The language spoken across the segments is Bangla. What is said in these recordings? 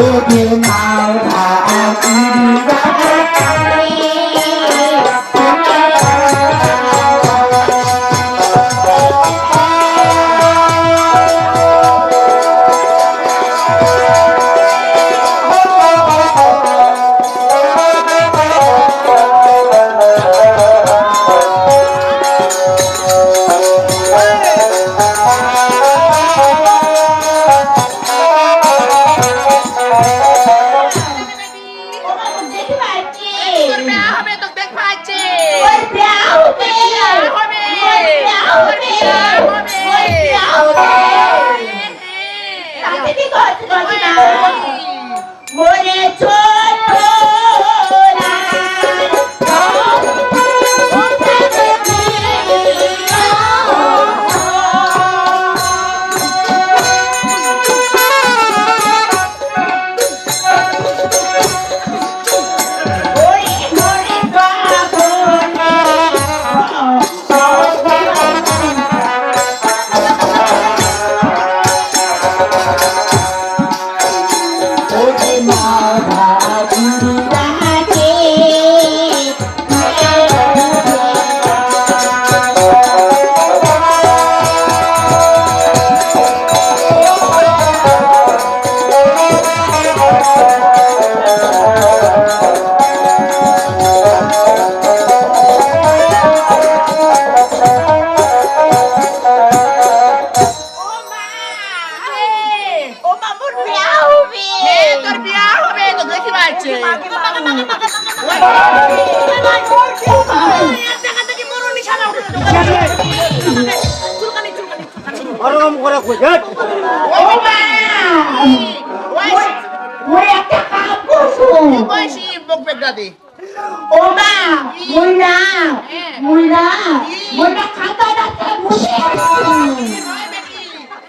Thank you. বিয়া হবে তাড়াতাড়ি কর, কর না। মোরে ছোট ও বয়সী বক বেগ দাদি ও মা মুইনা মুইনা মুইনা খাতা রাখতে বসে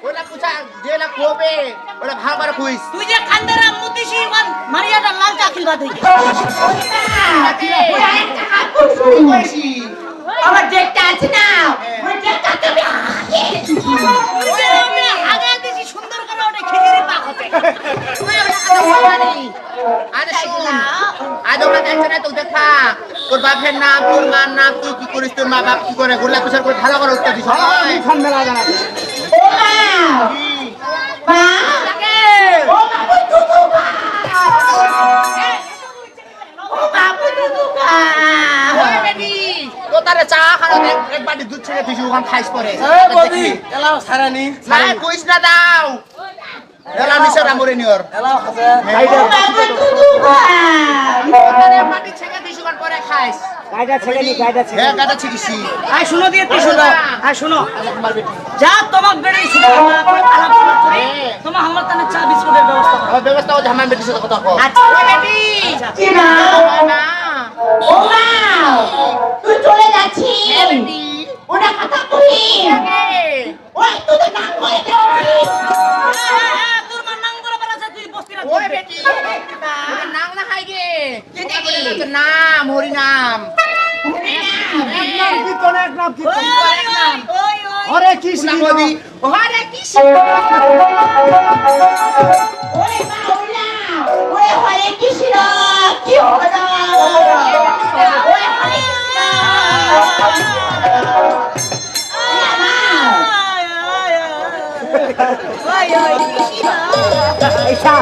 ওলা পুছা জেলা কোবে ওলা ভাগ করে খুইস তুই যে কান্দারা মুতিছি মান মারিয়াটা লাল চাকিল বাদে করছ আমার ডেটটা আছে না ওই ডেটটা তুমি আগে আমি আগে দিছি সুন্দর করে ওটা খিচুড়ি পাক হতে আরে তোর বাপের নাম তোর মার নাম তুই কি করিস তোর মা বাপ কি করে? গোল্লা কুচার করে ভালো করে উত্তর দিস চা খানো এক বাটি দুধ ছেড়ে তুই ওখান খাইস পরে এলাও সারানি। নাই কইস না দাও! এলা নিছে রামরে নিয়র। এলাও আছে ও মা ওই দুধু খাইস। গাইডা ছেড়ে নি গাইডা ছেড়ে হ্যাঁ গাটা ছেড়েছি আয় শুনো দিয়ে তুই শুনো আয় শুনো। যা তোমাক বেড়ে শুনো আলোচনা করে তোমার আমার তানে চা বিস্কুটের ব্যবস্থা করো। ব্যবস্থা ও আমার বেটি সাথে কথা কও আচ্ছা বেটি। কি মা কি কোন এক নাম কি ওই ওই ওই ওই আরে কি নাম শিখি হরি হরে কৃষ্ণ ওরে মা ওরে হরে কৃষ্ণ কি হলো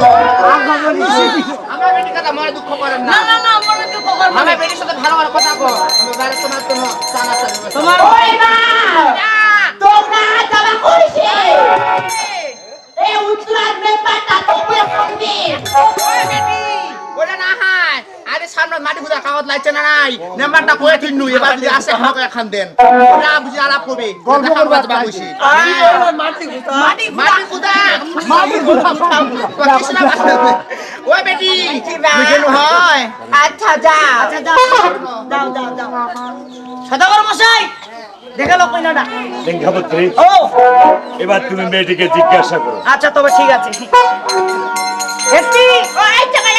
ওরে বলি আমার কথা মনে দুঃখ করেন না না না কথা কও আমি না হাই আরে সামনে মাটি খুদা কাগজ লাগছে না নাই? নাম্বারটা কয়ে এবার যদি আসে দেন। বুঝি আলাপ করবে। মাটি গুতা মাটি মাটি মাটি গুতা ওই বেটি। বুঝেন হয়। আচ্ছা যা। আচ্ছা যাও দাও দাও দাও সদাগর মশাই। দেখাল কইনাটা। লিঙ্গাপুত্রী ও। এবার তুমি মেয়েটিকে জিজ্ঞাসা করো। আচ্ছা তবে ঠিক আছে। একটি ও এই টাকা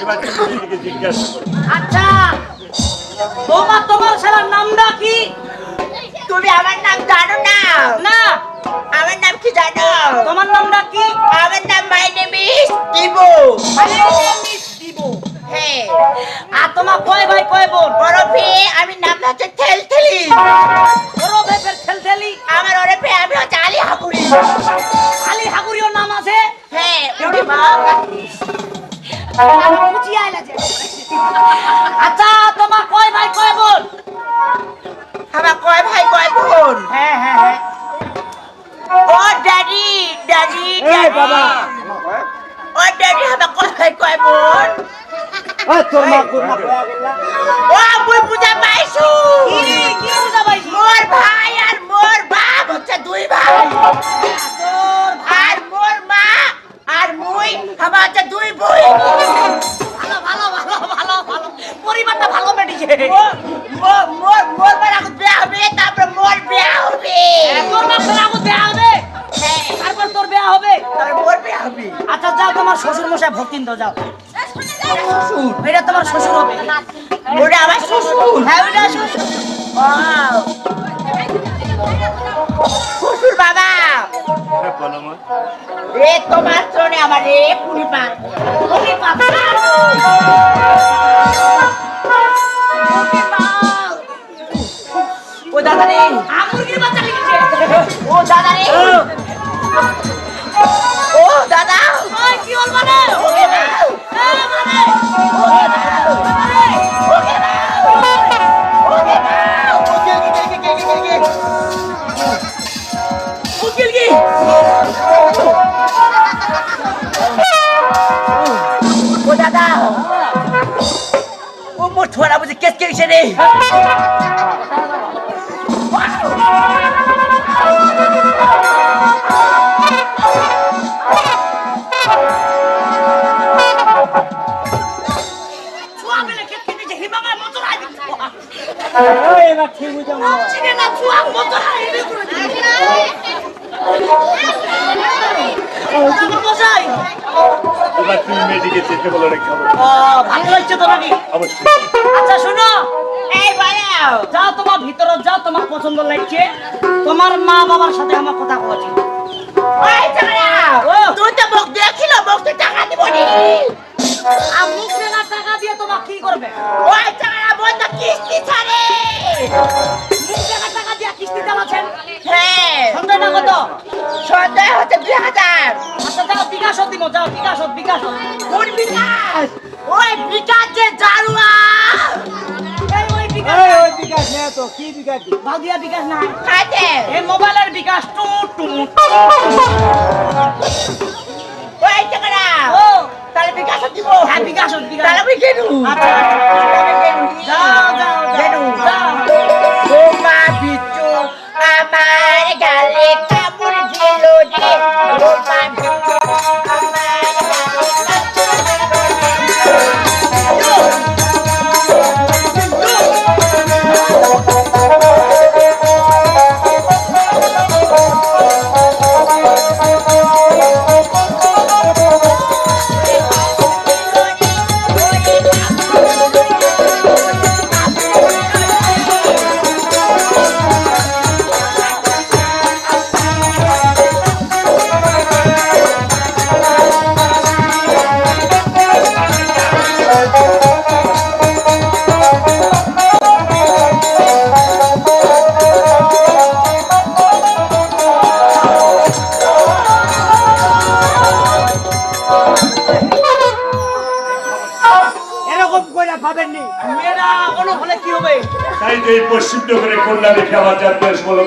এবার তুমি আচ্ছা তোমার তোমার ছেলের নামটা কি তুমি আমার নাম জানো না না আমার নাম কি জানো তোমার নামটা কি আমার নাম মাই নেম ইজ দিবু হ্যাঁ আর তোমার কয় ভাই কয় বোন ওরফে আমি নাম হচ্ছে থেলথেলি বড় ভাইপের ঠেলঠেলি আমার ওরফে আমি হচ্ছে আলি হাকুরি বুঝি আইলা যে। আচ্ছা তোমার কয় ভাই কয় বোন আমার কয় ভাই কয় বোন হ্যাঁ হ্যাঁ হ্যাঁ ও ড্যাডি ড্যাডি বাবা ও ড্যাডি আমার কয় ভাই কয় বোন ও তোর মা কোথা ও মুই পূজা পাইছু কি কি বুঝা পাইছি মোর ভাই আর মোর বাপ হচ্ছে দুই ভাই তোর আর মোর মা আর মুই আমার হচ্ছে দুই বই ভালো ভালো ভালো ভালো ভালো। পরিবারটা ভালো মেডিছে মোর মোর মোর বার আগে বিয়া হবে তারপর মোর বিয়া হবে। তোর হবে। তারপর বিয়া হবে। তারপর মোর বিয়া হবে। আচ্ছা যাও তোমার শ্বশুর মশাই ভক্তিন যাও। এটা তোমার শ্বশুর হবে। ওটা আমার শ্বশুর? হ্যাঁ ওটা শ্বশুর। শ্বশুর বাবা। ও দাদা রে। ও দাদা ও দাদা। কি বলব বুঝে কেস কে কিসে রে ছুয়া বেলে কে কে যে হিমামায় মতন আই দিত ওই এবার ঠিক বুঝা মা চিনে না ছুয়া মতন আই দিত আমার মশাই এবার তুমি মেয়েটিকে বলো ভালো লাগছে তো নাকি? অবশ্যই। আচ্ছা শোনো। এই বাড়াও যাও তোমার ভিতরে যাও তোমার পছন্দ লাগছে। তোমার মা বাবার সাথে আমার কথা বলছি। তুই তো মুখ দেখিল মুখ তো টাকা দিব নি। টাকা দিয়ে তোমার কি করবে? ওই চাকরা বল তো কিস্তি ছাড়ে। না কত সন্ধ্যা হচ্ছে দুই হাজার। আচ্ছা যাও বিকাশ দিব যাও বিকাশ বিকাশ কোন বিকাশ? ওই বিকাশ যে জারুয়া। ওই বিকাশ এই ওই বিকাশ নে তো কি বিকাশ? বিকাশ নাই। খাইতে এই মোবাইলের বিকাশ টু টু ওই চাকরা ও তাহলে বিকাশ দিব। হ্যাঁ বিকাশ বিকাশ। তাহলে আমি কেনু যাও যাও কেনু যাও। দিল রে পশ্চিম নগরে কল্যাণে খেলা যাচ্ছে বলো।